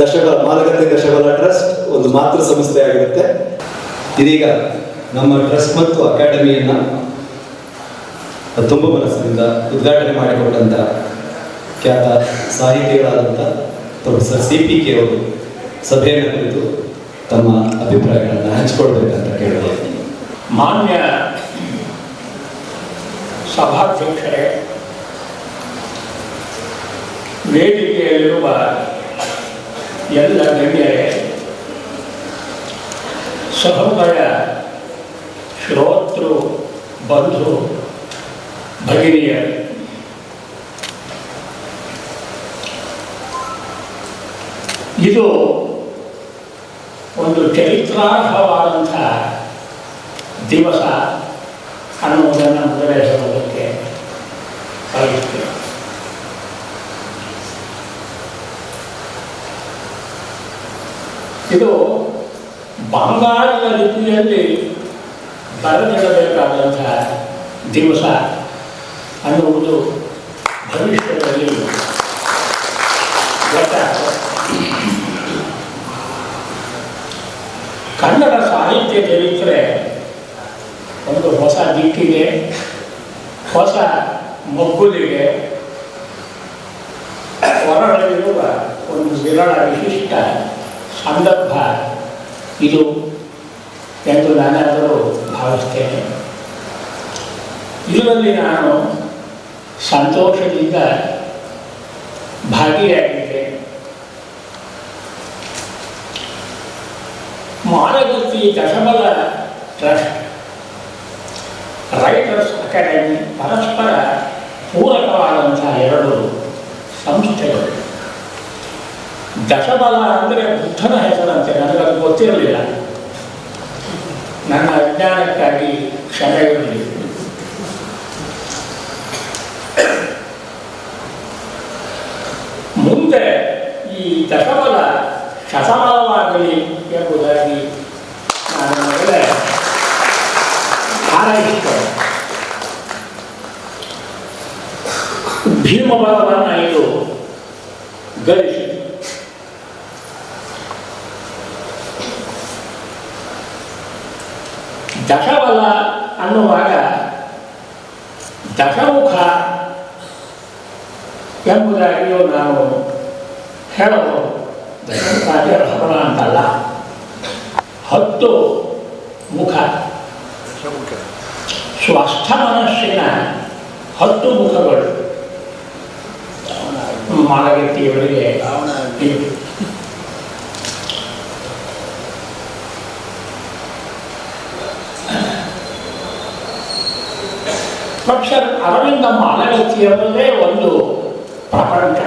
ದಶಬಲ ಮಾಲಗತ್ತೆ ದಶಬಲ trust ಒಂದು ಮಾತೃ ಸಂಸ್ಥೆ ಆಗಿರುತ್ತೆ. ಇದೀಗ ನಮ್ಮ ಟ್ರಸ್ಟ್ ಮತ್ತು ಅಕಾಡೆಮಿಯನ್ನ ತುಂಬ ಮನಸ್ಸಿನಿಂದ ಉದ್ಘಾಟನೆ ಮಾಡಿಕೊಂಡಂತ ಖ್ಯಾತ ಸಾಹಿತಿಗಳಾದಂಥ ಪ್ರೊಫೆಸರ್ ಸಿ ಪಿ ಕೆ ಅವರು ಸಭೆಯನ್ನು ಕುರಿತು ತಮ್ಮ ಅಭಿಪ್ರಾಯಗಳನ್ನು ಹಂಚಿಕೊಳ್ಬೇಕಂತ ಕೇಳಿದೆ ಮಾನ್ಯ ಸಭಾಧ್ಯಕ್ಷರೇ, ವೇದಿಕೆಯಲ್ಲಿರುವ ಎಲ್ಲ ಗಣ್ಯರೇ ಸಹೋದರ ಶ್ರೋತೃ ಬಂಧು ಭಗಿನಿಯ. ಇದು ಒಂದು ಚರಿತ್ರಾರ್ಹವಾದಂಥ ದಿವಸ ಅನ್ನುವುದನ್ನು ಮೊದಲೇ ಹೇಳೋದಕ್ಕೆ ಬಯಸ್ತೇನೆ ಇದು ಬಂಗಾರದ ರೀತಿಯಲ್ಲಿ ಬರೆದಿಡಬೇಕಾದಂತಹ ದಿವಸ ಅನ್ನುವುದು ಭವಿಷ್ಯದಲ್ಲಿ ಕನ್ನಡ ಸಾಹಿತ್ಯ ಚರಿತ್ರೆ ಒಂದು ಹೊಸ ದಿಕ್ಕಿಗೆ ಹೊಸ ಮಗ್ಗುಲಿಗೆ ಹೊರಡಲಿರುವ ಒಂದು ವಿರಳ ವಿಶಿಷ್ಟ ಸಂದರ್ಭ ಇದು ಎಂದು ನಾನಾದರೂ ಭಾವಿಸ್ತೇನೆ ಇದರಲ್ಲಿ ನಾನು ಸಂತೋಷದಿಂದ ಭಾಗಿಯಾಗಿದ್ದೆ. Maragatti Dashabala trust, writers academy ಪರಸ್ಪರ ಪೂರಕವಾದಂಥ ಎರಡು ಸಂಸ್ಥೆಗಳು. ದಶಬಲ ಅಂದರೆ ಬುದ್ಧನ ಹೆಸರಂತೆ ನನಗದು ಗೊತ್ತಿರಲಿಲ್ಲ. ನನ್ನ ಅಜ್ಞಾನಕ್ಕಾಗಿ ಕ್ಷಮೆ ಮುಂದೆ ಈ ದಶಬಲ ಶತಬಲವಾಗಲಿ ಎಂಬುದಾಗಿ ನಾನು ಮೇಲೆ ಹಾರೈಸುತ್ತೇನೆ. ಭೀಮಬಲವನ್ನು ಇದು ಗಳಿಸಿತು ದಶಬಲ ಅನ್ನುವಾಗ ದಶಮುಖ ಎಂಬುದಾಗಿಯೂ ನಾವು ಹೇಳಬಹುದು. ದಶಮುಖ ಅಂದರೆ ಭಗವ ಅಂತಲ್ಲ. ಹತ್ತು ಮುಖ. ಸ್ವಸ್ಥ ಮನಸ್ಸಿನ ಹತ್ತು ಮುಖಗಳು. ಮಾಲಗತ್ತಿಯವರಿಗೆ ಪ್ರೊಫೆಸರ್ ಅರವಿಂದ ಮಾಲಗತ್ತಿಯವರದೇ ಒಂದು ಪ್ರಪಂಚ.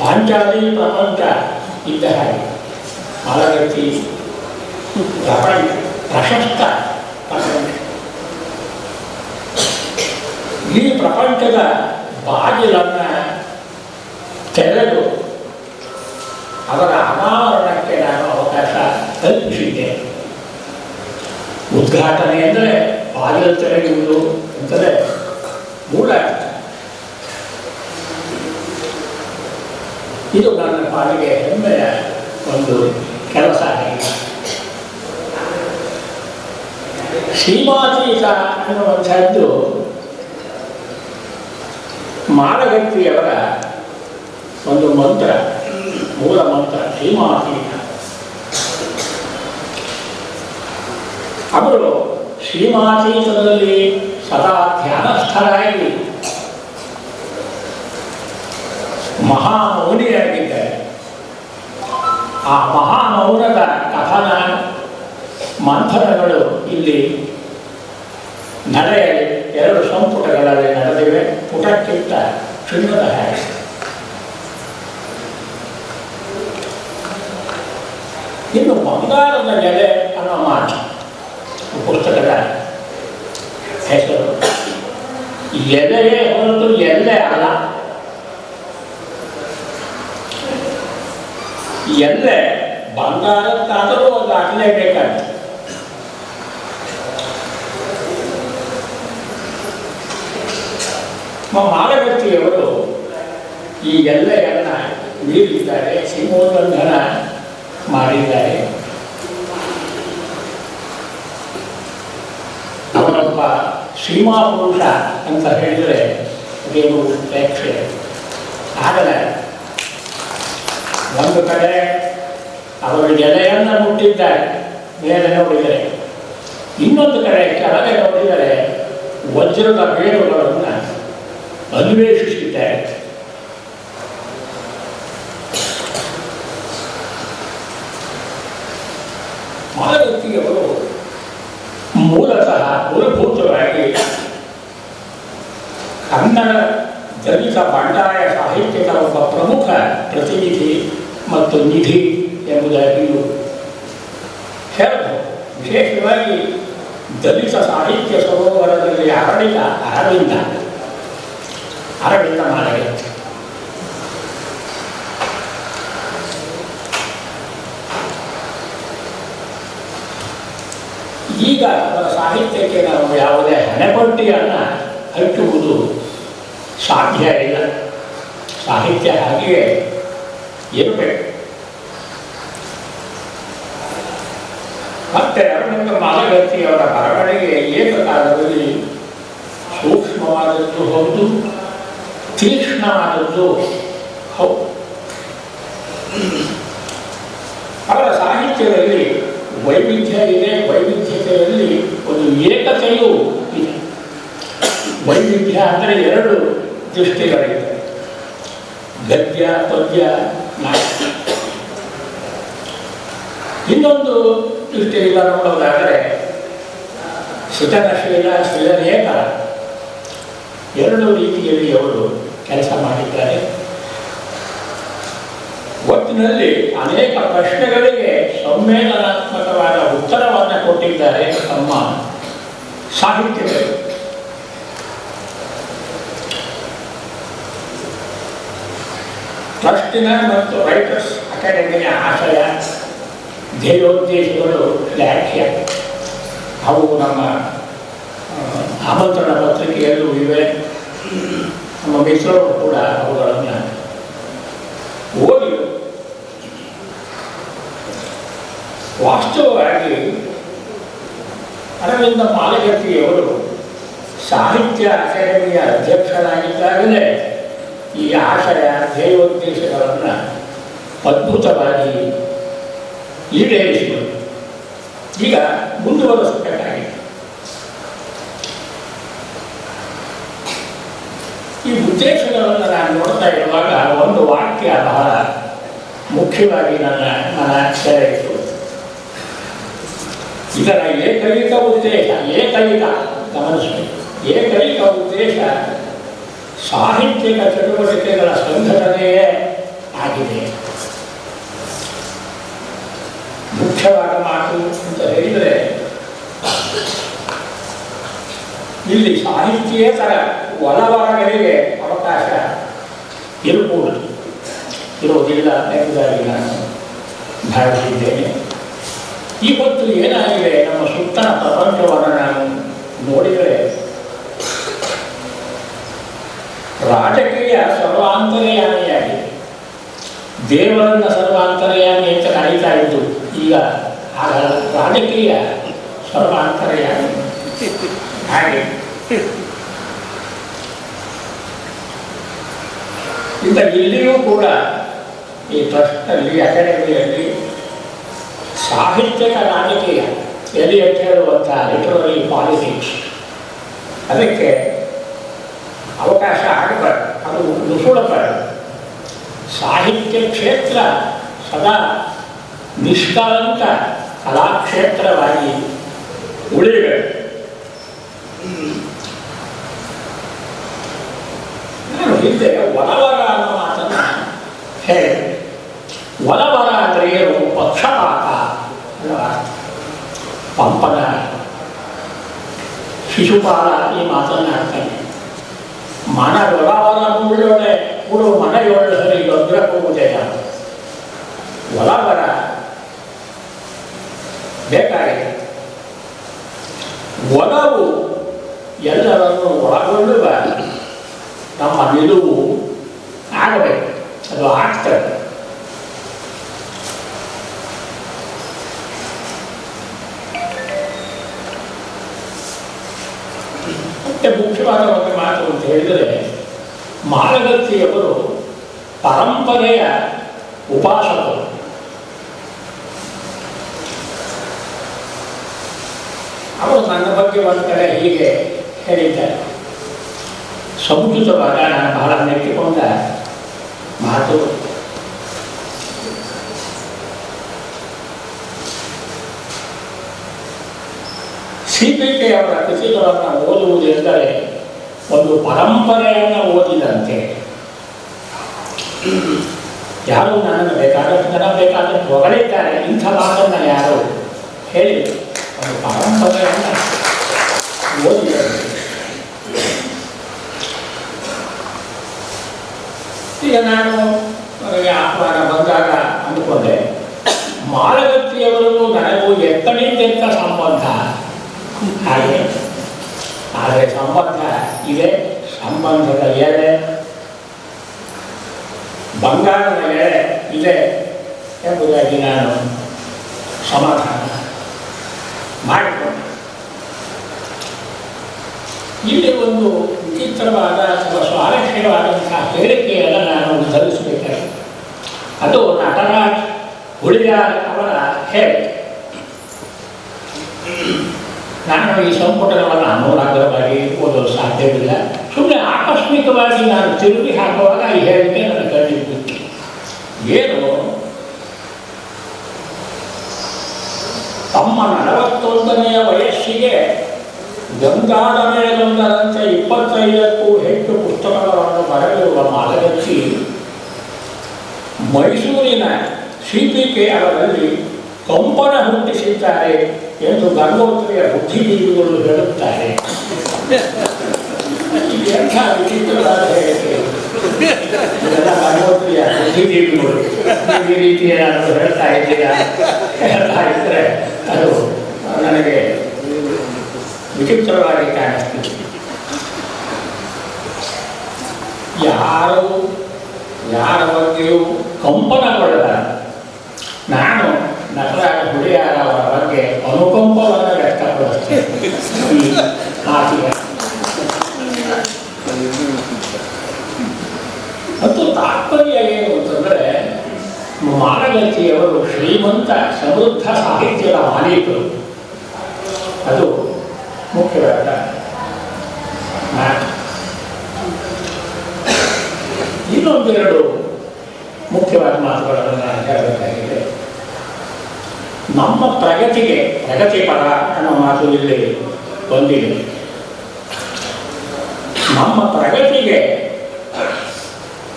ಪಾಂಚಾಲಿ ಪ್ರಪಂಚ ಇದ್ದ ಹಾಗೆ. ಮಾಲಗತ್ತಿ ಪ್ರಪಂಚ, ಪ್ರಶಸ್ತ ಪ್ರಪಂಚ. ಈ ಪ್ರಪಂಚದ ಬಾಗಿಲನ್ನು ತೆರೆದು ಅವರ ಅನಾವರಣಕ್ಕೆ ನಾನು ಅವಕಾಶ ಕಲ್ಪಿಸಿದ್ದೆ. ಉದ್ಘಾಟನೆ ಅಂದರೆ ತೆರೆಯುವುದು ಅಂತಲೇ ಮೂಲ ಇದು ನನ್ನ ಪಾಲಿಗೆ ಹೆಮ್ಮೆಯ ಒಂದು ಕೆಲಸ ಸೀಮಾತೀತ ಅನ್ನುವಂಥದ್ದು ಮಾನಗತ್ತಿಯವರ ಒಂದು ಮಂತ್ರ, ಮೂಲ ಮಂತ್ರ ಸೀಮಾತೀತ ಅವರು ಸೀಮಾತೀತದಲ್ಲಿ ಸದಾ ಧ್ಯಾನಸ್ಥರಾಗಿ ಮಹಾಮೌನಿಯಾಗಿದ್ದಾರೆ ಆ ಮಹಾಮೌನದ ಕಥನ ಮಂಥನಗಳು ಇಲ್ಲಿ ನಡೆಯಲಿ ಎರಡು ಸಂಪುಟಗಳಲ್ಲಿ ನಡೆದಿವೆ. ಪುಟಕ್ಕಿಂತ ಚಿನ್ನದ ಹಾಗೆ ಇನ್ನು ಬಂಗಾರದ ನೆಲೆ ಅನ್ನೋ ಮಾತು. ಪುಸ್ತಕದ ಹೆಸರು? ಎಲೆಯೇ ಹೊರತು ಎಲ್ಲೇ ಅಲ್ಲ. ಎಲ್ಲೆ ಬಂಗಾರಕ್ಕಾದರೂ ಒಂದು ಆಗಲೇಬೇಕಾಗ್ತದೆ ಮಾಲಗತ್ತಿಯವರು ಈ ಎಲ್ಲೆಯನ್ನು ಉಳಿದಿದ್ದಾರೆ ಸಿಂಹೋಲ್ಲಂಘನ ಮಾಡಿದ್ದಾರೆ. ಅವನೊಬ್ಬ ಸೀಮಾ ಪುರುಷ ಅಂತ ಹೇಳಿದರೆ ಅದೇನು ಪ್ರೇಕ್ಷೆ. ಆದರೆ ಒಂದು ಕಡೆ ಅವರು ಎಲೆಯನ್ನು ಮುಟ್ಟಿದ್ದಾರೆ, ಮೇಲೆ ನೋಡಿದರೆ. ಇನ್ನೊಂದು ಕಡೆ ಕೆಳಗೆ ನೋಡಿದರೆ ವಜ್ರದ ಬೇರುಗಳನ್ನು ಅನ್ವೇಷಿಸಿದ್ದಾರೆ ಮಾಲಗುತ್ತಿಯವರು ಮೂಲತಃ ಮೂಲಭೂತವಾಗಿ ಕನ್ನಡ ದಲಿತ ಬಂಡಾಯ ಸಾಹಿತ್ಯದ ಒಬ್ಬ ಪ್ರಮುಖ ಪ್ರತಿನಿಧಿ ಮತ್ತು ನಿಧಿ ಎಂಬುದಾಗಿಯೂ ಹೇಳಬಹುದು ವಿಶೇಷವಾಗಿ ದಲಿತ ಸಾಹಿತ್ಯ ಸರೋವರದಲ್ಲಿ ಹರಡಿದ ಅರವಿಂದ ಅರವಿಂದ ಮಾಲಗತ್ತಿ ಈಗ ಅವರ ಸಾಹಿತ್ಯಕ್ಕೆ ನಾವು ಯಾವುದೇ ಹಣೆಪಟ್ಟಿಯನ್ನು ಹಚ್ಚುವುದು ಸಾಧ್ಯ ಇಲ್ಲ. ಸಾಹಿತ್ಯ ಹಾಗೆಯೇ ಇರಬೇಕು ಮತ್ತೆ ಅರವಿಂದ ಮಾಲಗತ್ತಿಯವರ ಬರವಣಿಗೆ ಏಕಕಾಲದಲ್ಲಿ ಸೂಕ್ಷ್ಮವಾದದ್ದು ಹೌದು, ತೀಕ್ಷ್ಣವಾದದ್ದು ಹೌದು. ಅವರ ಸಾಹಿತ್ಯದಲ್ಲಿ ವೈವಿಧ್ಯ ಇದೆ, ವೈವಿಧ್ಯತೆಯಲ್ಲಿ ಏಕತೆಯೂ ಇದೆ. ವೈವಿಧ್ಯ ಅಂದರೆ ಎರಡು ದೃಷ್ಟಿಗಳಿವೆ. ಗದ್ಯ, ಪದ್ಯ ನಾಟ್ಯ ಇನ್ನೊಂದು ದೃಷ್ಟಿಯಿಂದ ನೋಡೋದಾದರೆ ಸೃಜನಶೀಲ ಸೃಜನೇಕ ಎರಡು ರೀತಿಯಲ್ಲಿ ಅವರು ಕೆಲಸ ಮಾಡಿದ್ದಾರೆ. ಒಟ್ಟಿನಲ್ಲಿ ಅನೇಕ ಪ್ರಶ್ನೆಗಳಿಗೆ ಸಮ್ಮೇಳನಾತ್ಮಕವಾದ ಉತ್ತರವನ್ನು ಕೊಟ್ಟಿದ್ದಾರೆ ತಮ್ಮ ಸಾಹಿತ್ಯದಲ್ಲಿ ಟ್ರಸ್ಟಿನ ಮತ್ತು ರೈಟರ್ಸ್ ಅಕಾಡೆಮಿಯ ಆಶಯ, ಧ್ಯೇಯೋದ್ದೇಶಗಳು ವ್ಯಾಖ್ಯ ಅವು ನಮ್ಮ ಆಮಂತ್ರಣ ಪತ್ರಿಕೆಯಲ್ಲೂ ಇವೆ. ನಮ್ಮ ಮಿತ್ರರು ಕೂಡ ಅವುಗಳನ್ನು ಓದಿ ವಾಸ್ತವವಾಗಿ ಅರವಿಂದ ಮಾಲಗತ್ತಿಯವರು ಸಾಹಿತ್ಯ ಅಕಾಡೆಮಿಯ ಅಧ್ಯಕ್ಷರಾಗಿದ್ದಾಗಲೇ ಈ ಆಶಯ, ಧ್ಯೇಯೋದ್ದೇಶಗಳನ್ನು ಅದ್ಭುತವಾಗಿ ಈಡೇರಿಸಿದರು. ಈಗ ಮುಂದುವರಿಸಬೇಕಾಗಿದೆ. ಈ ಉದ್ದೇಶಗಳನ್ನು ನಾನು ನೋಡ್ತಾ ಇರುವಾಗ ಒಂದು ವಾಕ್ಯ ಬಹಳ ಮುಖ್ಯವಾಗಿ ನನ್ನ ಮನ ಸೆಳೆಯಿತು. ಇದರ ಏಕೈಕ ಉದ್ದೇಶ ಏಕೈಕ ಗಮನಿಸಬೇಕು. ಏಕೈಕ ಉದ್ದೇಶ ಸಾಹಿತ್ಯಿಕ ಚಟುವಟಿಕೆಗಳ ಸಂಘಟನೆಯೇ ಆಗಿದೆ. ಮುಖ್ಯವಾದ ಮಾತು ಅಂತ ಹೇಳಿದರೆ, ಇಲ್ಲಿ ಸಾಹಿತ್ಯೇತರ ಒಳವರಗಳಿಗೆ ಅವಕಾಶ ಇರಬಹುದು ಇರೋದಿಲ್ಲ ಎಂಬುದಾಗಿ ನಾನು ಭಾವಿಸಿದ್ದೇನೆ. ಇವತ್ತು ಏನಾಗಿದೆ? ನಮ್ಮ ಸುತ್ತ ಪ್ರಪಂಚವನ್ನು ನಾನು ನೋಡಿದರೆ ರಾಜಕೀಯ ಸರ್ವಾಂತರ್ಯಾಮಿಯಾಗಿದೆ. ದೇವರನ್ನ ಸರ್ವಾಂತರ್ಯಾಮಿ ಅಂತ ಕಾಯ್ತಾ ಇದ್ದು, ಈಗ ರಾಜಕೀಯ ಸರ್ವಾಂತರ್ಯಾಮಿ. ಹಾಗೆ. ಇಂಥ ಇಲ್ಲಿಯೂ ಕೂಡ ಈ ಟ್ರಸ್ಟ್ನಲ್ಲಿ ಅಕಾಡೆಮಿಯಲ್ಲಿ ಸಾಹಿತ್ಯಕ ರಾಜಕೀಯ ಎಲಿಯಟ್ ಹೇಳುವಂಥ ಲಿಟ್ರರಿ ಪಾಲಿಟಿಕ್ಸ್ ಅದಕ್ಕೆ ಅವಕಾಶ ಆಗಬಾರ್ದು. ಅದು ನುಸುಳಬಾರ್ದು ಸಾಹಿತ್ಯ ಕ್ಷೇತ್ರ ಸದಾ ನಿಷ್ಕಳಂಕ ಕಲಾಕ್ಷೇತ್ರವಾಗಿ ಉಳಿಬೇಕು ನಾನು ಹಿಂದೆ ಒಲವರ ಅನ್ನೋ ಮಾತನ್ನು ಹೇಳಿದೆ ಒಲವರ ಅಂದರೆ ಏನು? ಪಕ್ಷಪಾತ. ಪಂಪನ ಶಿಶುಪಾಲ ಈ ಹೋಗುವುದೇನ ಒಳಬರ ಬೇಕಾಗಿದೆ ಒಲವು ಎಲ್ಲರನ್ನು ಒಳಗೊಳ್ಳುವ ನಮ್ಮ ನಿಲುವು ಆಗಬೇಕು ಅದು ಆಗ್ತದೆ. ಮತ್ತೆ ಮುಖ್ಯವಾದ ಒಂದು ಮಾತು ಅಂತ ಹೇಳಿದರೆ ಮಾಳಗತ್ತಿಯವರು ಪರಂಪರೆಯ ಉಪಾಸಕರು. ಅವರು ನನ್ನ ಬಗ್ಗೆ ಒಂದು ಕಡೆ ಹೀಗೆ ಹೇಳಿದ್ದಾರೆ. ಸಂಸ್ಕೃತವಾದ ನಾನು ಬಹಳ ನೆಟ್ಟಿಕೊಂಡ ಮಾತು ಶ್ರೀಪೇಟೆ ಅವರ ಕೃತಿಗಳನ್ನು ಓದುವುದೆಂದರೆ ಒಂದು ಪರಂಪರೆಯನ್ನು ಓದಿದಂತೆ. ಯಾರು ನನ್ನನ್ನು ಬೇಕಾದಷ್ಟು ಜನ ಬೇಕಾದಷ್ಟು ಹೊಗಳಿದ್ದಾರೆ ಇಂಥ ಮಾತನ್ನು ಯಾರು ಹೇಳಿ ಒಂದು ಪರಂಪರೆಯನ್ನು ಓದಿದಂತೆ. ಈಗ ನಾನು ನನಗೆ ಆಹ್ವಾನ ಬಂದಾಗ ಅಂದುಕೊಂಡೆ. ಮಾಳಗತ್ತಿಯವರಿಗೂ ನನಗೂ ಎತ್ತಣಿಂತೆಂಥ ಸಂಬಂಧ? ಹಾಗೆ. ಆದರೆ ಸಂಬಂಧ ಇದೆ, ಸಂಬಂಧದ ಎಳೆ ಬಂಗಾರದ ಎಳೆ ಇದೆ ಎಂಬುದಾಗಿ ನಾನು ಸಮಾಧಾನ ಮಾಡಿಕೊಂಡೆ. ಇಲ್ಲಿ ಒಂದು ವಿಚಿತ್ರವಾದ ಅಥವಾ ಸ್ವಾರಸ್ಯವಾದಂತಹ ಹೇಳಿಕೆಯನ್ನು ನಾನು ಉದ್ಧರಿಸಬೇಕಾಗಿದೆ ಅದು ನಟರಾಜ್ ಹುಳಿಯಾರ್ ಅವರ ಹೇಳಿಕೆ. ನಾನು ಈ ಸಂಪುಟವನ್ನು ಅನುರಾಗವಾಗಿ ಓದಲು ಸಾಧ್ಯವಿಲ್ಲ. ಸುಮ್ಮನೆ ಆಕಸ್ಮಿಕವಾಗಿ ನಾನು ತಿರುಗಿ ಹಾಕುವಾಗ ಈ ಹೇಳಿಕೆ ನನ್ನ ಕಣ್ಣಿಗೆ ಏನು? ತಮ್ಮ ನಲವತ್ತೊಂದನೆಯ ವಯಸ್ಸಿಗೆ ಮೇಲೊಂದರಂತೆ ಇಪ್ಪತ್ತೈದಕ್ಕೂ ಹೆಚ್ಚು ಪುಸ್ತಕಗಳನ್ನು ಬರೆದಿರುವ ಮಾಲಗಚ್ಚಿ ಮೈಸೂರಿನ ಸಿ ಪಿ ಕೆ ಅವರಲ್ಲಿ ಕಂಪನ ಹುಟ್ಟಿಸಿದ್ದಾರೆ. ಎಂದು ಗಂಗೋತ್ರಿಯ ಬುದ್ಧಿಜೀವಿಗಳು ಹೇಳುತ್ತಾರೆ. ಎಂಥ ವಿಚಿತ್ರವಾದ ಹೇಳಿಕೆ. ಇದೆಲ್ಲ ಬುದ್ಧಿಜೀವಿಗಳು ಈ ರೀತಿ ಏನಾದರೂ ಹೇಳ್ತಾ ಇದ್ದೀರಾ? ಹೇಳ್ತಾ ಇದ್ದರೆ ಅದು ನನಗೆ ವಿಚಿತ್ರವಾಗಿ ಕಾಣಿಸ್ತಿದೆ. ಯಾರು, ಯಾರ ಬಗ್ಗೆಯೂ ಕಂಪನಗೊಳ್ಳದ ನಾನು ನಟರಾಜ ಹುಳಿಯಾರ ಅವರ ಬಗ್ಗೆ ಅನುಕಂಪವನ್ನು ವ್ಯಕ್ತಪಡಿಸ್ತೇನೆ ಈ ತಾತ್ಪರ್ಯ ಏನು ಅಂತಂದರೆ ಮಾರಗತಿಯವರು ಶ್ರೀಮಂತ ಸಮೃದ್ಧ ಸಾಹಿತ್ಯದ ಮಾಲೀಕರು ಅದು ಮುಖ್ಯವಾದ ಇನ್ನೊಂದೆರಡು ಮುಖ್ಯವಾದ ಮಾತುಗಳನ್ನು ನಾನು ಹೇಳಬೇಕಾಗಿದೆ. ನಮ್ಮ ಪ್ರಗತಿಗೆ ಪ್ರಗತಿಪರ ಅನ್ನೋ ಮಾತು ಇಲ್ಲಿ ಬಂದಿದೆ. ನಮ್ಮ ಪ್ರಗತಿಗೆ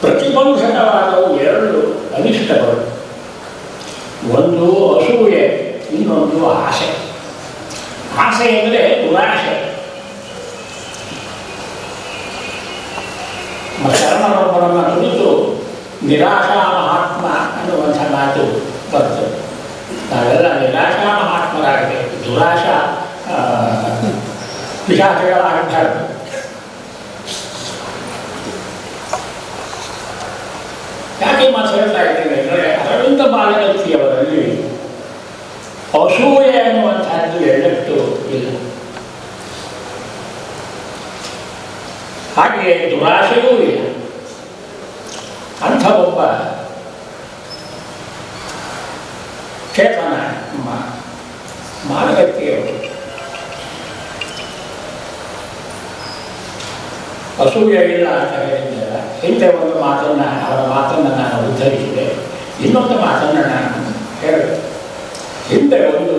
ಪ್ರತಿಬಂಧಕವಾದವು ಎರಡು ಅನಿಷ್ಟಗಳು. ಒಂದು ಅಸೂಯೆ, ಇನ್ನೊಂದು ಆಸೆ. ಆಸೆ ಅಂದರೆ ದುರಾಶೆ ಶರಣರೊಬ್ಬರನ್ನು ಕುರಿತು ನಿರಾಶಾ ಮಹಾತ್ಮ ಅನ್ನುವಂಥ ಮಾತು ನಾವೆಲ್ಲ ನಿರಾಶಾ ಮಹಾತ್ಮರಾಗಬೇಕು ದುರಾಶಾ ಪಿಶಾಚಿಗಳಾಗಬಾರ್ದು ಯಾಕೆ ಮಾತು ಹೇಳ್ತಾ ಇದ್ದೇನೆ ಅಂದರೆ ಅರವಿಂದ ಬಾಲಗತ್ತಿಯವರಲ್ಲಿ ಅಸೂಯೆ ಅನ್ನುವಂತಹದ್ದು ಎಳ್ಳಟ್ಟು ಇಲ್ಲ. ಹಾಗೆ ದುರಾಶೆಯೂ ಇಲ್ಲ. ಅಸೂಯೆ ಇಲ್ಲ ಅಂತ ಹೇಳಿದ್ದೆಲ್ಲ ಹಿಂದೆ ಒಂದು ಮಾತನ್ನು, ಅವರ ಮಾತನ್ನು ನಾನು ಉದ್ಧರಿಸಿದೆ. ಇನ್ನೊಂದು ಮಾತನ್ನು ನಾನು ಹೇಳಿದೆ ಹಿಂದೆ ಒಂದು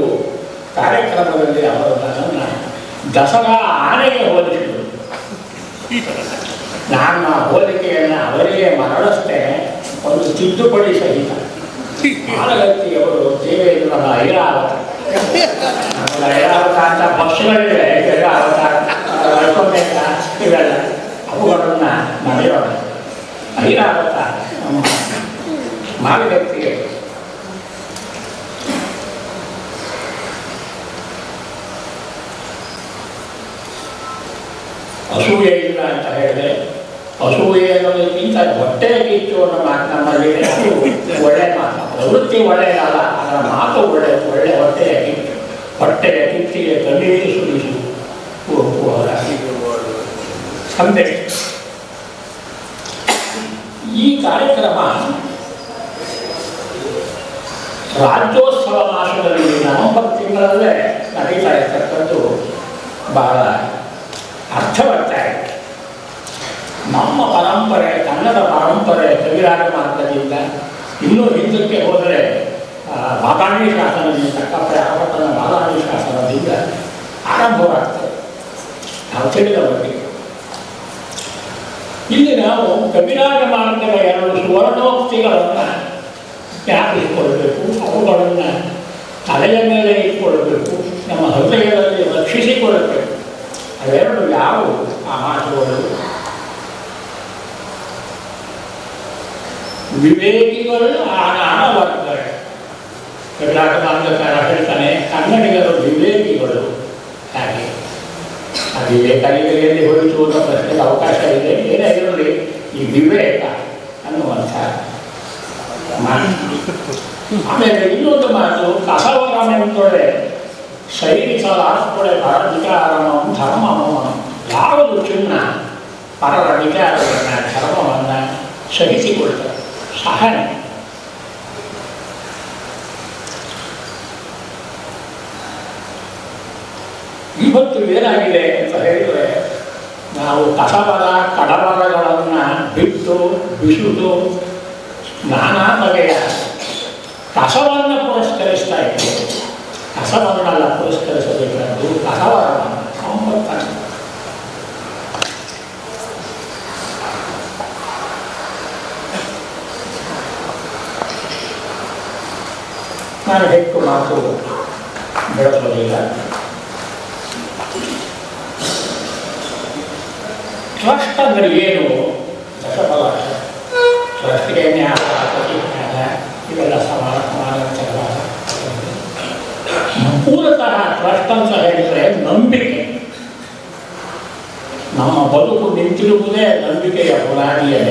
ಕಾರ್ಯಕ್ರಮದಲ್ಲಿ ಅವರು ನನ್ನನ್ನು ದಸರಾ ಆನೆಗೆ ಹೋಲಿಸಿದರು. ನಾನು ಹೋಲಿಕೆಯನ್ನು ಅವರಿಗೆ ಮರಳಿಸ್ತೇನೆ. ಒಂದು ತಿದ್ದುಪಡಿ ಸಹಿತ. ಮಾಲಗತ್ತಿಯವರು ದೇವೇಂದ್ರನ ಐರಾವತ. ಐರಾವತ ಅಂತ ಪಕ್ಷಗಳಿವೆ ಐರಾವತ ಇವೆಲ್ಲ ಅವುಗಳನ್ನು ನಡೆಯೋಣ ಐರಾವತ ಮಾಲಗತ್ತಿಗೆ ಅಸೂಯೆ ಇಲ್ಲ ಅಂತ ಹೇಳಿದೆ ಅಸೂಯೆ ಅನ್ನೋದಕ್ಕಿಂತ ಹೊಟ್ಟೆ ಕಿಚ್ಚು ಅನ್ನೋ ಮಾತು ನಮ್ಮಲ್ಲಿ ಒಳ್ಳೆ ಮಾತು. ಪ್ರವೃತ್ತಿ ಒಳ್ಳೆಯದಲ್ಲ, ಅದರ ಮಾತು ಒಳ್ಳೆ ಒಳ್ಳೆ ಹೊಟ್ಟೆಯ ಕಿಚ್ಚು. ಹೊಟ್ಟೆಯ ಕಿಚ್ಚಿಗೆ ಕಣ್ಣೀರು ಸುರಿಸು ಕುವೆಂಪು ಸಂದೇಶ ಈ ಕಾರ್ಯಕ್ರಮ ರಾಜ್ಯೋತ್ಸವ ಮಾಸದಲ್ಲಿ ನವೆಂಬರ್ ತಿಂಗಳಲ್ಲೇ ನಡೀತಾ ಇರ್ತಕ್ಕಂಥದ್ದು ಬಹಳ ಅರ್ಥವಾಗ್ತಾ ಇದೆ ನಮ್ಮ ಪರಂಪರೆ, ಕನ್ನಡ ಪರಂಪರೆ ಕವಿರಾಜ ಮಾರ್ಗದಿಂದ ಇನ್ನೂ ಹಿಂದಕ್ಕೆ ಹೋದರೆ ಬಾದಾಣಿ ಶಾಸನದಿಂದ ಕಪ್ಪೆ ಬಾದಾಮಿ ಶಾಸನದಿಂದ ಆರಂಭವಾಗ್ತದೆ. ನಾವು ತಿಳಿದವರಿಗೆ. ಇಲ್ಲಿ ನಾವು ಕವಿರಾಜ ಮಾರ್ಗದ ಎರಡು ಸುವರ್ಣೋಕ್ತಿಗಳನ್ನು ಜ್ಞಾಪಿಸಿಕೊಳ್ಬೇಕು ಅವುಗಳನ್ನು ತಲೆಯ ಮೇಲೆ ಇಟ್ಕೊಳ್ಬೇಕು. ನಮ್ಮ ಹೃದಯದಲ್ಲಿ ರಕ್ಷಿಸಿಕೊಳ್ಳಬೇಕು ಅವೆರಡು ಯಾವುವು? ಆ ಮಾತುಗಳು ವಿವೇಕಿಗಳು ಆ ವರ್ಗಗಳು ಕರ್ನಾಟಕ ಹೇಳ್ತಾನೆ, ಕನ್ನಡಿಗರು ವಿವೇಕಿಗಳು. ಹಾಗೆ ಆ ಹೋಯಿತು ಅನ್ನೋ ಪ್ರಶ್ನೆಗೆ ಅವಕಾಶ ಇದೆ. ವಿವೇಕ ಅನ್ನುವಂಥ ಆಮೇಲೆ ಇನ್ನೊಂದು ಮಾತು ಕಸವರಮೆಂತೊಳೆ ಶೈಲಿಕ ಪರ ಪರಧಿಕಾರಮ ಧರ್ಮಮಂ ಯಾವುದು ಚಿನ್ನ ಪರರ ವಿಚಾರವನ್ನು ಧರ್ಮವನ್ನು ಸಹಿಸಿಕೊಳ್ತಾರೆ ಸಹನೆ ಇವತ್ತು ಏನಾಗಿದೆ ಅಂತ ಹೇಳಿದರೆ ನಾವು ಕಸಬರ ಕಡಬರಗಳನ್ನು ಬಿಟ್ಟು ಬಿಸುದು ನಾನಾ ಬಗೆಯ ಕಸವನ್ನು ಪುರಸ್ಕರಿಸ್ತಾ ಇದ್ದೇವೆ ಕಸವನ್ನೆಲ್ಲ ಪುರಸ್ಕರಿಸಬೇಕಾದ್ದು ಕಸವರವನ್ನು ಸಂಪತ್ತನ್ನು ನಾನು ಹೆಚ್ಚು ಮಾತು ಬೆಳೆಸೋದಿಲ್ಲ ಅಂದರೆ ಏನು ದಶಫಲ ನ್ಯಾಯ ಜ್ಞಾನ ಇವೆಲ್ಲ ಸಮಾನ ಸಮಾನಾಂತರವಾದ ಮೂಲತಃ ಟ್ರಸ್ಟ್ ಅಂತ ಹೇಳಿದರೆ ನಂಬಿಕೆ. ನಮ್ಮ ಬದುಕು ನಿಂತಿರುವುದೇ ನಂಬಿಕೆಯ ಪುರಾಣಿಯೇ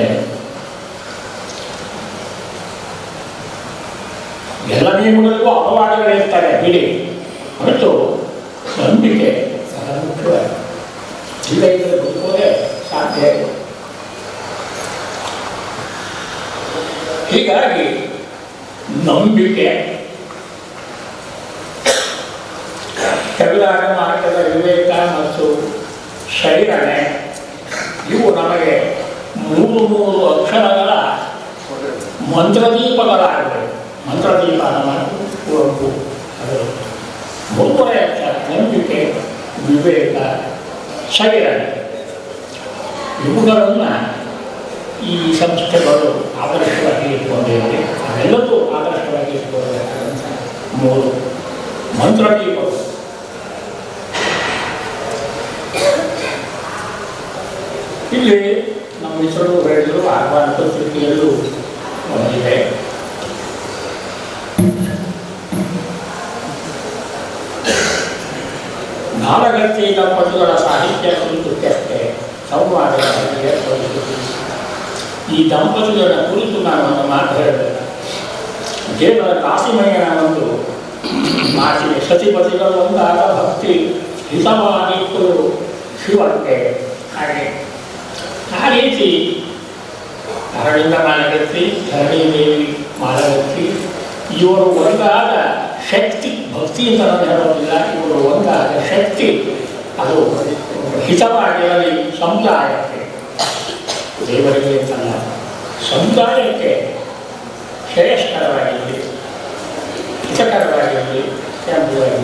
ಎಲ್ಲ ನಿಯಮಗಳಿಗೂ ಅಪವಾದಗಳಿರ್ತಾರೆ ಬಿಡಿ. ಹೊರತು ನಂಬಿಕೆ ಸಹ ಮುಖ್ಯವಾಗಿದೆ. ಇಲ್ಲ ಇದ್ದರೆ ಬದುಕೋದೇ ಹೀಗಾಗಿ ನಂಬಿಕೆ. ಕವಿರಾಗ ಮಾರ್ಗದ ವಿವೇಕ ಮತ್ತು ಶೈರಣೆ ಇವು ನಮಗೆ ಮೂರು ಮೂರು ಅಕ್ಷರಗಳ ಮಂತ್ರದೀಪಗಳಾಗಬೇಕು ಮಂತ್ರದೀಪ ಅದು ಮೂರನೇ ಅಕ್ಷರ ನಂಬಿಕೆ, ವಿವೇಕ ಶೈರಣೆ ಇವುಗಳನ್ನು ಈ ಸಂಸ್ಥೆಗಳು ಆದರ್ಶವಾಗಿ ಇಟ್ಕೊಂಡಿವೆ ಅವೆಲ್ಲದೂ ಆದರ್ಶವಾಗಿ ಇಟ್ಕೊಳ್ಬೇಕಾದಂಥ ಮೂರು ಮಂತ್ರದೀಪಗಳು ಇಲ್ಲಿ ನಮ್ಮ ಹೆಸರು ಹೇಳಿದರು ಆಹ್ವಾನ ಪತ್ರಿಕೆಯಲ್ಲೂ ಬಂದಿದೆ ನಾಡಗತ್ತಿ ಪಟುಗಳ ಸಾಹಿತ್ಯ ಏರ್ಪಡಿಸಿದ್ದು ಈ ದಂಪತಿಗಳ ಕುರಿತು ನಾನು ಒಂದು ಮಾತು ಹೇಳಬೇಕು. ದೇವರ ಕಾಸಿಮಯ್ಯನ ಒಂದು ಮಾತಿಗೆ ಸತಿಪತಿಗಳು ಒಂದಾದ ಭಕ್ತಿ ಹಿತವಾಗಿತ್ತು ಶಿವಂತೆ ಹಾಗೆ, ಆ ರೀತಿ ಧರಣಿಂದ ಮಾಲಗತ್ತಿ, ಧರಣಿ ದೇವಿ ಮಾಲಗತ್ತಿ, ಇವರು ಒಂದಾದ ಶಕ್ತಿ, ಭಕ್ತಿ ಅಂತ ನಾನು ಹೇಳೋದಿಲ್ಲ, ಇವರು ಒಂದಾದ ಶಕ್ತಿ, ಅದು ಹಿತವಾಗಿರಲಿ ಸಮುದಾಯಕ್ಕೆ, ದೇವರಿಗೆ ಅಂತಲ್ಲ, ಸಮುದಾಯಕ್ಕೆ ಶ್ರೇಯಸ್ಕರವಾಗಿರಲಿ, ಹಿತಕರವಾಗಿರಲಿ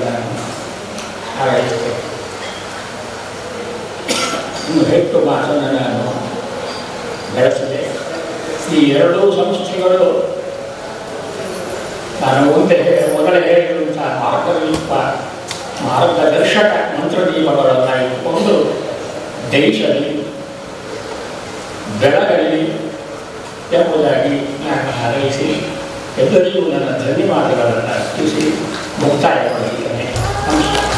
ನಾನು ಹಾರೈಸುತ್ತೇನೆ ಇನ್ನು ಹೆಚ್ಚು ಮಾತನ್ನು ನಾನು ಬೆಳೆಸಿದೆ. ಈ ಎರಡೂ ಸಂಸ್ಥೆಗಳು ನಾನು ಮುಂದೆ ಮೊದಲೇ ಹೇಳಿರುವಂತಹ ಮಾರ್ಗದೀಪ ಮಾರ್ಗದರ್ಶಕ ಮಂತ್ರದೀಪಗಳನ್ನು ಇಟ್ಟುಕೊಂಡು ದೇಶದಲ್ಲಿ ಬೆಳಗಲಿ ಎಂಬುದಾಗಿ ನಾನು ಹಾರೈಸಿ ಎಲ್ಲರಿಗೂ ನನ್ನ ಧನ್ಯವಾದಗಳನ್ನು ಅರ್ಪಿಸಿ ಮುಕ್ತಾಯಗೊಳಿಸುತ್ತೇನೆ ನಮಸ್ಕಾರ.